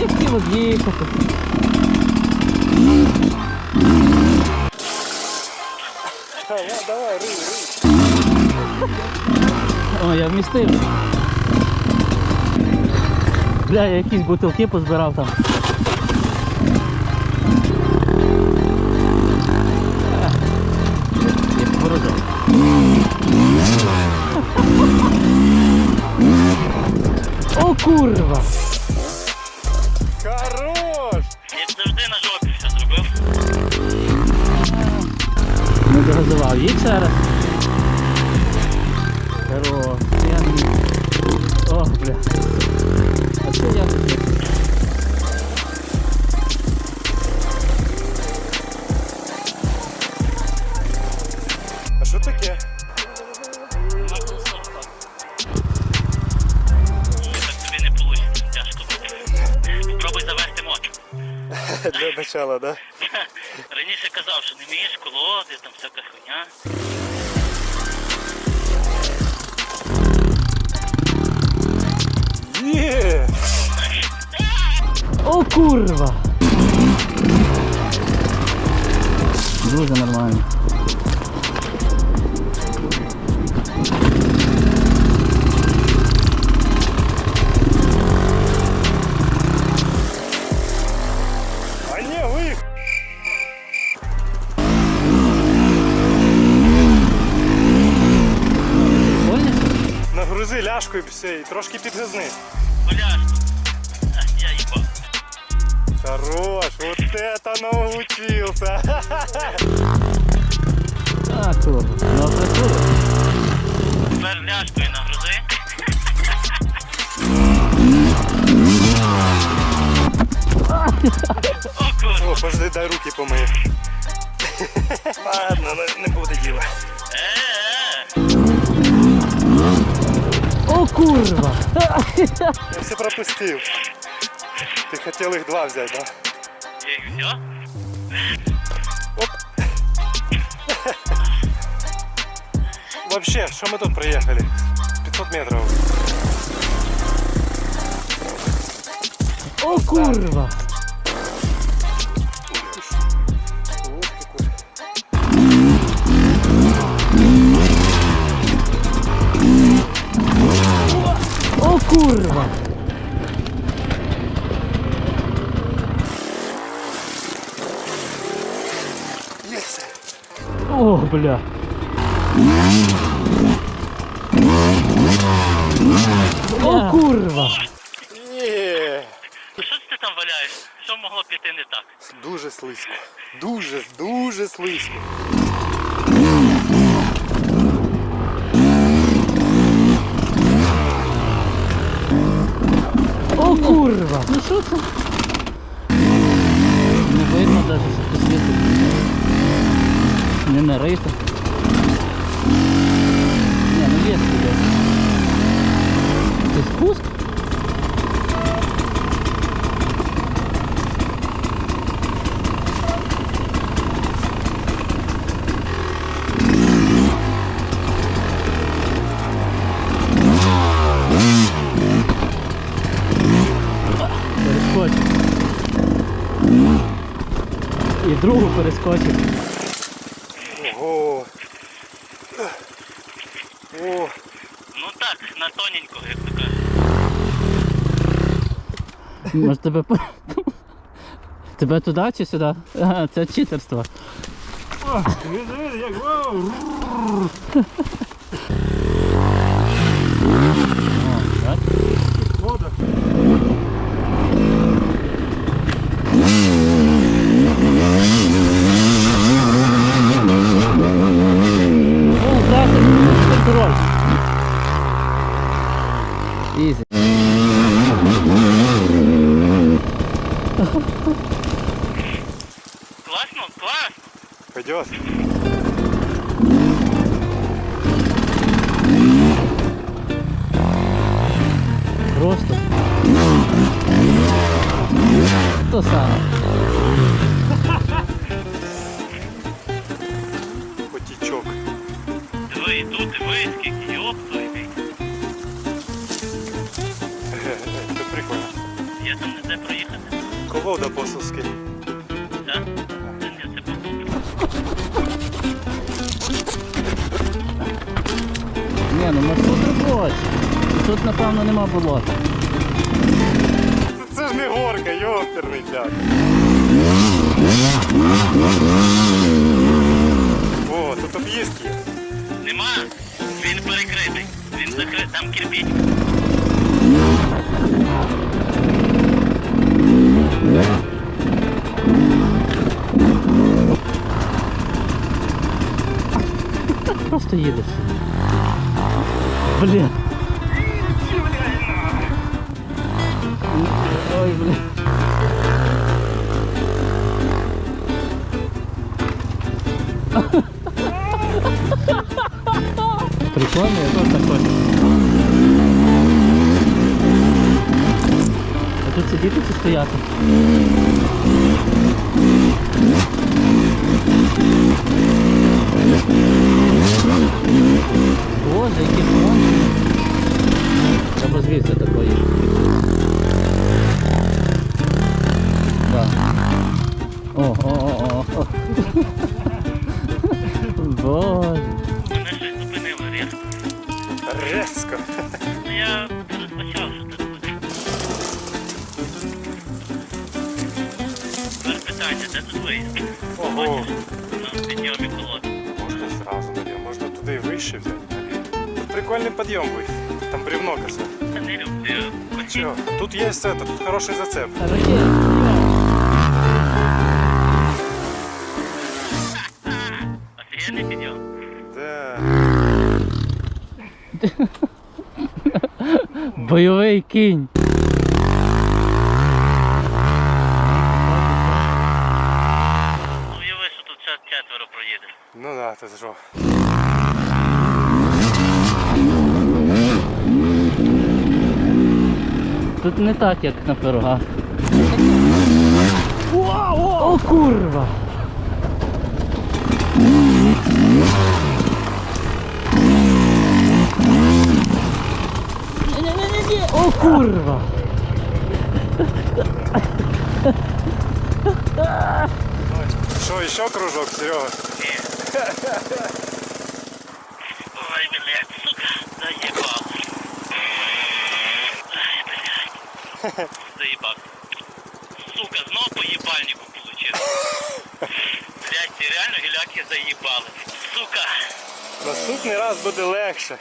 не хотів об'їхати. Давай, рий, рий. О, я вмістив. Бля, я якісь бутилки позбирав там. О, курва! Ще раз. Хорош. Я не... О, бля. А що я? А що таке? Для начала, да? Раніше казав, що не вмієш колоди, там всяка хуйня. Є! О, курва! Дуже нормально. А все, і трошки підгазни. Коляшку. Я їбав. Хорош, вот это научился. Курва. Ну. Тепер ляшкою нагрузи. О, курва. О, пожди, дай руки помию. Курва! Я все пропустив. Ти хотів їх два взяти, да? Я їх взяв? Вообще, що ми тут приїхали? 500 метрів. О, курва! О, курва! Есть. О, бля. О, курва! Є. Що ти там валяєш? Що могло піти не так? Дуже слизько. Дуже, дуже слизько. курва! Ну що це? Не видно навіть, що ти світить. Не нарито. Не, ну є сюди. Це спуск? Перескочив. І другу перескочив. Ого. О, Ну так, на тоненького, як то кажуть. Може тебе по- Тебе туди чи сюди? Ага, це читерство. як О, Класно, клас! Пойдет. Просто. То саме. Потічок. Диви, і тут, диви, скільки йоп твій. Це прикольно. Я там де проїхати? Колода апостольський. Так? Ні. Ні, ну маршрут робочий. Тут, напевно, нема болота. Це ж не горка, йоперний дяк. О, тут об'їзд є. Нема. Він перекритий. Він закритий. Там кирпіч. Просто їдеш. Блін. Ой, блін. Прикольно, я тоже так хочу. А тут сидіти чи стояти? Боже, які фон. Треба звідси такої. Да. О, о, о, о. Боже. Мене щось зупинило різко. Резко. Ну я розпочав, що тут буде. Тепер питання, де тут виїзд? Ого. Бачиш? На підйомі колоди. Можна зразу наліво, можна туди вище взяти. Тут прикольний підйом вийде. Там бревно. Чого? Тут є це, тут хороший зацеп. Да. Бойовий кінь. Ну уяви, що тут ще четверо проїде. Ну да, ти що. Тут не так, як на пирогах. О, курва! О, курва! Що, ще кружок, Серега? Ой, блядь, сука, заебал. Ай, блядь. Заебал. Сука, знов по ебальнику получил. Блядь, реально гіляки заебали. Сука. Наступний раз буде легше.